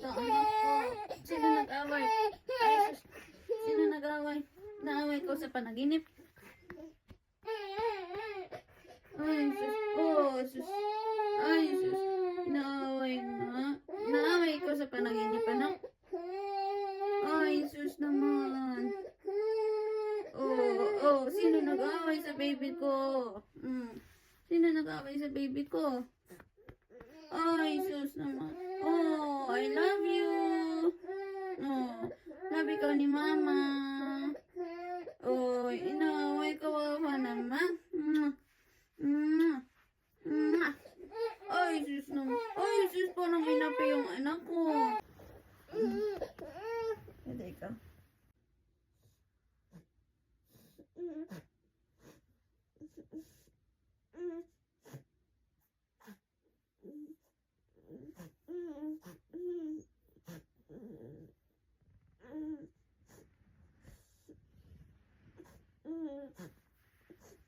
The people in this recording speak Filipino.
Nauna ko. Sino nag-away? Sino nag-away? Naaway ko sa panaginip. Ay, sus ko. Sus. Ay, sus. Naaway na. Naaway ko sa panaginip, anak. Ay, sus naman. Oh, oh, sino nag-away sa baby ko? Mm. Sino nag-away sa baby ko? Ay, sus naman. Ikaw ni mama.